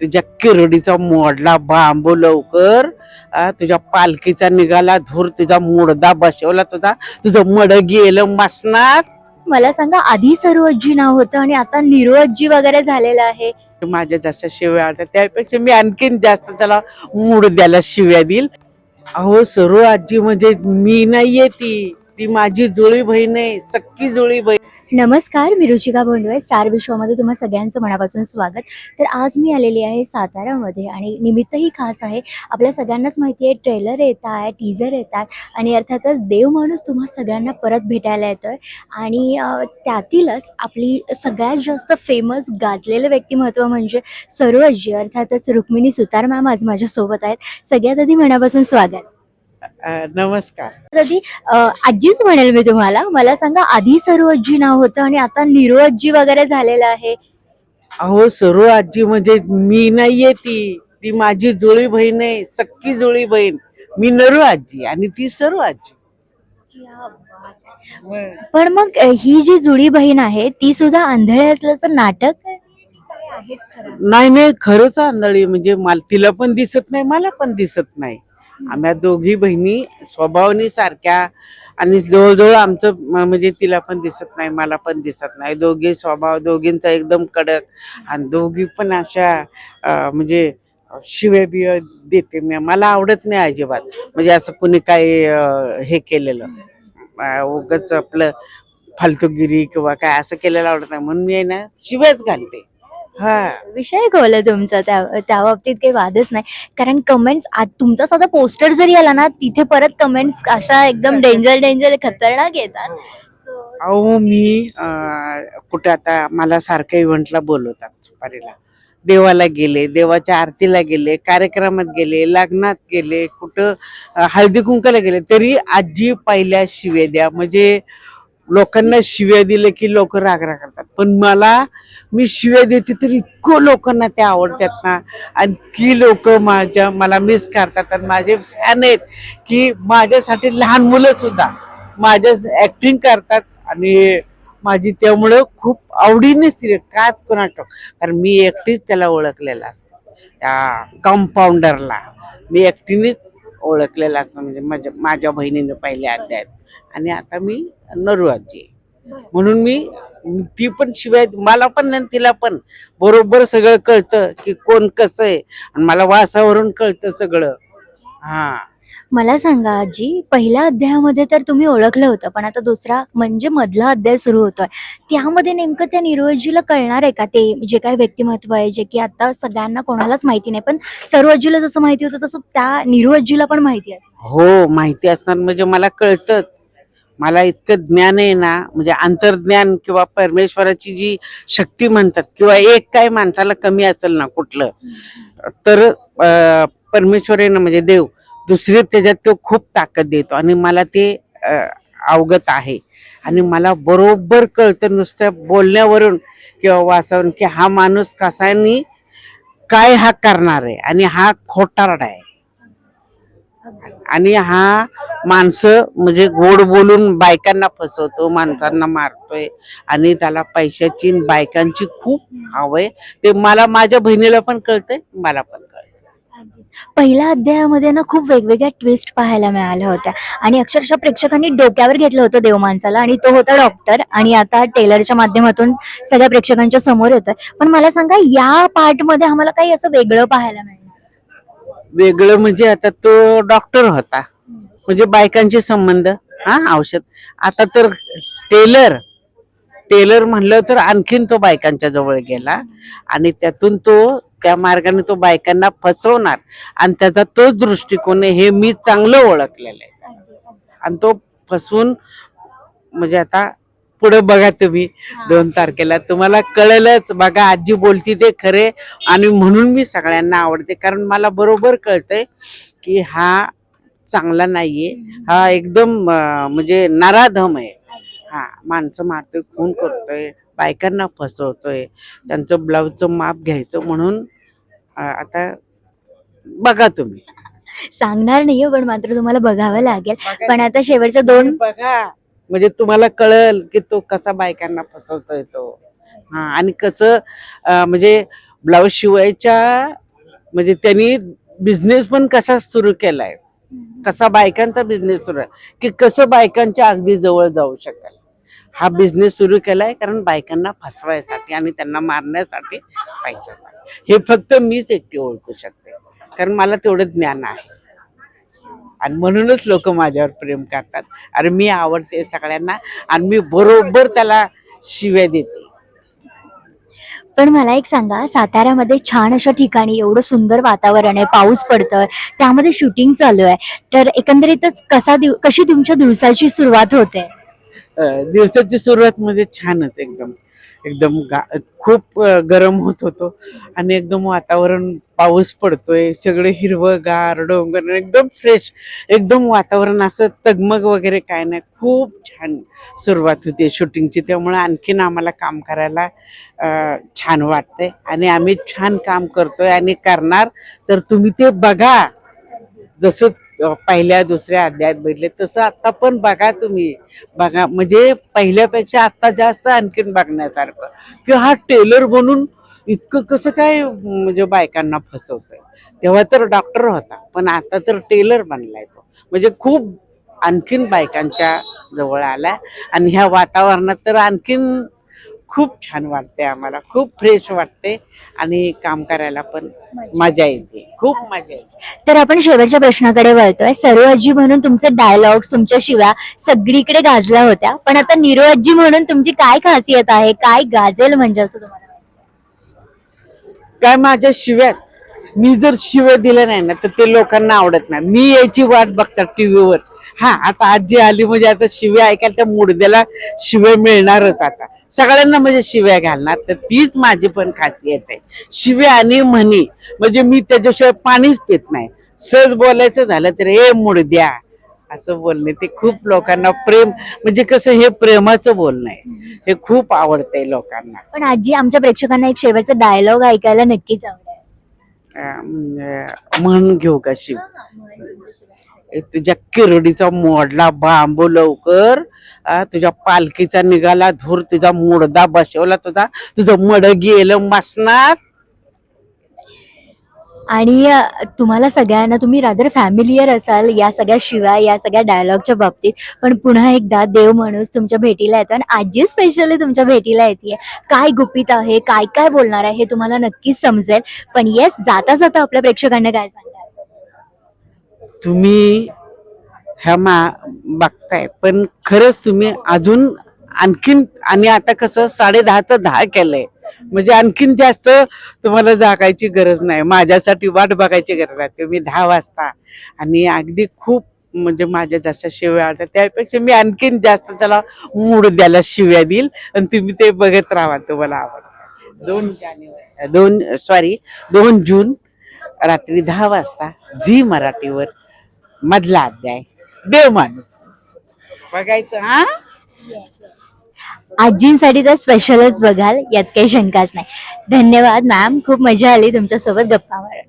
तुझ्या किरडीचा मोडला बांबू लवकर. तुझ्या पालखीचा निघाला धूर तुझा मुडदा बसवला तुझा तुझं मड गेलं मसनात. मला सांगा आधी सरोजी नाव होतं आणि आता निरोजी वगैरे झालेलं आहे. माझ्या जास्त शिव्या आल्या त्यापेक्षा मी आणखीन जास्त त्याला मूड द्यायला शिव्या देईल. अहो सरू आजी म्हणजे मी नाहीये ती. ती माझी जुळी बहीण आहे सक्की जुळी बहीण. नमस्कार मी रुचिका भोंडवे स्टार विश्वामध्ये तुम्हा सगळ्यांचं मनापासून स्वागत. तर आज मी आलेली आहे सातारामध्ये आणि निमित्तही खास आहे. आपल्या सगळ्यांनाच माहिती आहे ट्रेलर येत आहे टीझर येतात आणि अर्थातच देव माणूस तुम्हा सगळ्यांना परत भेटायला येतोय. आणि त्यातीलच आपली सगळ्यात जास्त फेमस गाजलेलं व्यक्तिमत्व म्हणजे सरोजी अर्थातच रुक्मिणी सुतार मॅम आज माझ्यासोबत आहेत. सगळ्यात आधी मनापासून स्वागत. नमस्कार. अ, आजीच म्हणेल मी तुम्हाला. मला सांगा आधी सरोजी नाव होतं आणि आता निरोजी वगैरे झालेलं आहे? अहो सरू आजी म्हणजे मी नाहीये ती. ती माझी जुळी बहीण आहे सक्की जुळी बहीण. मी नरू आजी आणि ती सरू आजी पण मग ही जी जुळी बहीण आहे ती सुद्धा आंधळे असल्याचं नाटक. नाही नाही खरंच आंधळी. म्हणजे मला तिला पण दिसत नाही मला पण दिसत नाही. आम्ही दोघी बहिणी स्वभावनी सारख्या आणि जवळजवळ आमचं म्हणजे तिला पण दिसत नाही मला पण दिसत नाही. दोघी स्वभाव दोघींचा एकदम कडक आणि दोघी पण अशा म्हणजे शिव्या बिव्या देते मी. मला आवडत नाही अजिबात. म्हणजे असं कुणी काही हे केलेलं. उगच उगाच आपलं फालतूगिरी किंवा काय असं केलेलं आवडत नाही. म्हणून मी ना शिव्याच घालते. हा. विषय खोल तुमचा त्या त्या बाबतीत काही वादच नाही. कारण कमेंट्स तुमचा साधा पोस्टर जरी आला ना तिथे परत कमेंट्स अशा एकदम डेंजर डेंजर खतरनाक येतात. अहो मी कुठे आता मला सारख्या इव्हेंटला बोलवतात सुपारीला. देवाला गेले देवाच्या आरतीला गेले कार्यक्रमात गेले लग्नात गेले कुठं हळदी कुंकाला गेले तरी आजी पहिल्या शिव्या द्या. म्हणजे लोकांना शिव्या दिले की लोक रागरा करतात. पण मला मी शिव्या देते तर इतकं लोकांना ते आवडतात ना. आणि ती लोक माझ्या मला मिस करतात. आणि माझे फॅन आहेत की माझ्यासाठी लहान मुलं सुद्धा माझ्या ऍक्टिंग करतात. आणि माझी त्यामुळं खूप आवडीने सिरियल काच कोणाटक कारण मी एकटीच त्याला ओळखलेला असतं. त्या कंपाऊंडरला मी एकटीनेच ओळखलेला असतं. म्हणजे माझ्या माझ्या बहिणीने पहिल्या अध्यायात आणि आता मी नरू आजी आहे. म्हणून मी ती पण शिवाय मला पण आणि तिला पण. बरोबर सगळं कळतं की कोण कसं आहे. आणि मला वासावरून कळतं सगळं. हा. मला सांगा आजी पहिल्या अध्यायामध्ये तर तुम्ही ओळखलं होतं पण आता दुसरा म्हणजे मधला अध्याय सुरू होतोय. त्यामध्ये नेमकं त्या निरोजीला कळणार आहे का? ते जे काही व्यक्तिमत्व आहे जे की आता सगळ्यांना कोणालाच माहिती नाही पण सर्वजीला जसं माहिती होतं तसं त्या निरोजीला पण माहिती असतं. हो माहिती असणार म्हणजे मला कळतंच. मला इतकं ज्ञान आहे ना म्हणजे अंतर्ज्ञान किंवा परमेश्वराची जी शक्ती म्हणतात किंवा एक काय माणसाला कमी असेल ना कुठलं तर परमेश्वर आहे ना म्हणजे देव. दुसरे त्याच्यात तो खूप ताकद देतो आणि मला ते अवगत आहे. आणि मला बरोबर कळतं नुसत्या बोलण्यावरून किंवा वाचावरून की हा माणूस कसानी काय हा करणार आहे आणि हा खोटारडा आहे. आणि हा माणसं म्हणजे गोड बोलून बायकांना फसवतो माणसांना मारतोय आणि त्याला पैशाची बायकांची खूप हवंय ते मला माझ्या बहिणीला पण कळतंय मला पण कळतंय. पहिल्या अध्यायामध्ये ना खूप वेगवेगळ्या ट्विस्ट पाहायला मिळाल्या होत्या. आणि अक्षरशः प्रेक्षकांनी डोक्यावर घेतलं होतं देव माणसाला आणि तो होता डॉक्टर आणि आता टेलरच्या माध्यमातून सगळ्या प्रेक्षकांच्या समोर येतोय. पण मला सांगा या पार्टमध्ये आम्हाला काही असं वेगळं पाहायला मिळालं? वेगळं म्हणजे आता तो डॉक्टर होता. म्हणजे बायकांचे संबंध हा औषध. आता तर टेलर टेलर म्हणलं तर आणखीन तो बायकांच्या जवळ गेला आणि त्यातून तो त्या मार्गाने तो बायकांना फसवणार आणि त्याचा तोच दृष्टिकोन आहे हे मी चांगलं ओळखलेलं आहे. आणि तो फसवून म्हणजे आता पुढे बघा तुम्ही. दोन तारखेला तुम्हाला कळेलच. बघा आजी बोलती ते खरे आणि म्हणून मी सगळ्यांना आवडते. कारण मला बरोबर कळतंय की हा चांगला नाहीये. हा एकदम म्हणजे नराधम आहे. हा माणसं मारतोय खून करतोय बायकांना फसवतोय त्यांचं ब्लाऊजचं माप घ्यायचं म्हणून आता बघा तुम्ही. सांगणार नाहीये पण मात्र तुम्हाला बघावं लागेल. पण आता शेवटच्या दोन बघा. म्हणजे तुम्हाला कळल की तो कसा बायकांना फसवतोय तो. हा आणि कसं म्हणजे ब्लाऊज शिवायच्या म्हणजे त्यांनी बिझनेस पण कसा सुरू केलाय? कसा बायकांचा बिझनेस सुरू आहे? की कसं बायकांच्या अगदी जवळ जाऊ शकेल? हा बिझनेस सुरू केलाय कारण बायकांना फसवायसाठी आणि त्यांना मारण्यासाठी पैशासाठी. हे फक्त मीच एकटी ओळखू शकते. कारण मला तेवढं ज्ञान आहे. आणि म्हणूनच लोक माझ्यावर प्रेम करतात. अरे मी आवडते सगळ्यांना आणि मी बरोबर त्याला शिव्या देते. पण मला एक सांगा साताऱ्यामध्ये छान अशा ठिकाणी एवढं सुंदर वातावरण आहे पाऊस पडतोय त्यामध्ये शूटिंग चालू आहे. तर एकंदरीतच कसा दिव कशी तुमच्या दिवसाची सुरुवात होते? अं, दिवसाची सुरुवात म्हणजे छानच एकदम. एकदम गा खूप गरम होत होतो. आणि एकदम वातावरण पाऊस पडतोय सगळे हिरवंगार डोंगर एकदम फ्रेश एकदम वातावरण असं तगमग वगैरे काय नाही. खूप छान सुरुवात होते शूटिंगची त्यामुळे आणखीन आम्हाला काम करायला छान वाटतंय. आणि आम्ही छान काम करतोय आणि करणार तर तुम्ही ते बघा. जसं पहिल्या दुसऱ्या अध्यायात बघितले. तसं आता पण बघा तुम्ही. बघा म्हणजे पहिल्यापेक्षा आत्ता जास्त आणखीन बघण्यासारखं. किंवा हा टेलर बनून इतकं कसं काय म्हणजे बायकांना फसवतंय? तेव्हा तर डॉक्टर होता पण आता तर टेलर बनलाय तो. म्हणजे खूप आणखीन बायकांच्या जवळ आला आणि ह्या वातावरणात तर आणखीन खूप छान वाटते आम्हाला. खूप फ्रेश वाटते आणि काम करायला पण मजा येते. खूप मजा येते. तर आपण शेवटच्या प्रश्नाकडे वळतोय. सरू आजी म्हणून तुमचे डायलॉग्स तुमच्या शिव्या सगळीकडे गाजल्या होत्या. पण आता निरो आजी म्हणून तुमची काय खासियत आहे? काय गाजेल म्हणजे असं तुम्हाला? काय माझ्या शिव्याच मी जर शिव्या दिल्या नाही ना तर ते लोकांना आवडत नाही. मी यायची वाट बघतात टीव्हीवर. हा आता आजी आली म्हणजे आता शिव्या ऐकायला त्या मुडद्याला शिव्या मिळणारच आता. सगळ्यांना म्हणजे शिव्या घालणार. तर तीच माझी पण खासियत आहे. शिव्या आणि म्हणी. म्हणजे मी त्याच्याशिवाय पाणीच पित नाही. सहज बोलायचं झालं तर ए मुडद्या. असं बोलणे. ते खूप लोकांना प्रेम म्हणजे कसं हे प्रेमाचं बोलणं आहे. हे खूप आवडतंय लोकांना. पण आजी आमच्या प्रेक्षकांना एक शेवटचा डायलॉग ऐकायला नक्कीच आवडेल. अं, म्हण घेऊ का शिव? तुझ्या किरडीचा मोडला बांबू लवकर. तुझ्या पालखीचा निघाला धूर तुझा मुडदा बसवला तुझा तुझं मड गेलं मसनात. आणि तुम्हाला सगळ्यांना तुम्ही रादर फॅमिलियर असाल या सगळ्या शिवाय या सगळ्या डायलॉगच्या बाबतीत. पण पुन्हा एकदा देव माणूस तुमच्या भेटीला येतो आणि आजी स्पेशली तुमच्या भेटीला येते काय गुपित आहे काय काय बोलणार आहे हे तुम्हाला नक्कीच समजेल. पण येस जाता जाता आपल्या प्रेक्षकांना काय सांग तुम्ही ह्या मा बघताय. पण खरंच तुम्ही अजून आणखीन आणि आता कसं साडे दहाचं दहा केलंय. म्हणजे आणखीन जास्त तुम्हाला जागायची गरज नाही. माझ्यासाठी वाट बघायची गरज नाही. तुम्ही दहा वाजता आणि अगदी खूप म्हणजे माझ्या जास्त शिव्या आवडतात त्यापेक्षा मी आणखीन जास्त त्याला मूड द्यायला शिव्या देईल आणि तुम्ही ते बघत राहा तुम्हाला आवडतं. दोन जानेवारी दोन सॉरी दोन जून रात्री दहा वाजता झी मराठीवर मधला अध्याय. देव माणूस. बघायचं हा? आजींसाठी तर स्पेशलच बघाल यात काही शंकाच नाही. धन्यवाद मॅम खूप मजा आली तुमच्यासोबत गप्पा मारत.